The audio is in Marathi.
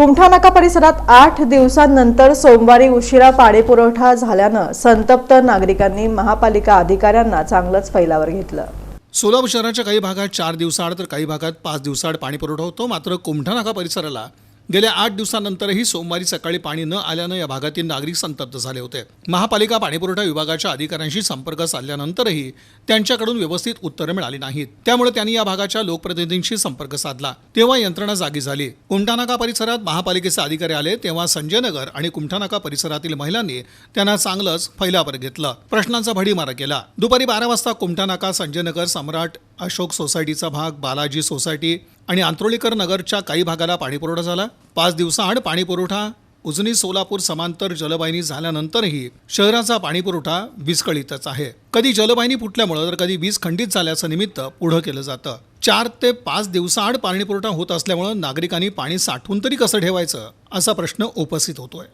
कुमठानाका परिसरात आठ दिवसांनंतर सोमवारी उशिरा पाणीपुरवठा झाल्यानं संतप्त नागरिकांनी महापालिका अधिकाऱ्यांना चांगलंच फैलावर घेतलं. सोलापूर शहराच्या काही भागात चार दिवसाआड तर काही भागात पाच दिवसाआड पाणी पुरवठा होतो. मात्र कुमठानाका परिसराला गेल्या आठ दिवसानंतरही सोमवारी सकाळी पाणी न आल्यानं या भागातील नागरिक संतप्त झाले होते. महापालिका पाणीपुरवठा विभागाच्या अधिकाऱ्यांशी संपर्क साधल्यानंतरही त्यांच्याकडून व्यवस्थित उत्तरं मिळाली नाहीत. त्यामुळे त्यांनी या भागाच्या लोकप्रतिनिधींशी संपर्क साधला. तेव्हा यंत्रणा जागी झाली. कुमठानाका परिसरात महापालिकेचे अधिकारी आले तेव्हा संजय नगर आणि कुमठानाका परिसरातील महिलांनी त्यांना चांगलंच फैलावर घेतलं. प्रश्नांचा भडीमारा केला. दुपारी बारा वाजता कुमठानाका संजय नगर सम्राट अशोक सोसायटीचा भाग बालाजी सोसायटी आणि आंत्रोलीकर नगरच्या काही भागाला पाणीपुरवठा झाला. पाच दिवसाआड पाणीपुरवठा उजनी सोलापूर समांतर जलवाहिनी झाल्यानंतरही शहराचा पाणीपुरवठा विस्कळीतच आहे. कधी जलवाहिनी फुटल्यामुळं तर कधी वीज खंडित झाल्याचं निमित्त पुढं केलं जातं. चार ते पाच दिवसाआड पाणीपुरवठा होत असल्यामुळं नागरिकांनी पाणी साठवून तरी कसं ठेवायचं? असा प्रश्न उपस्थित होतोय.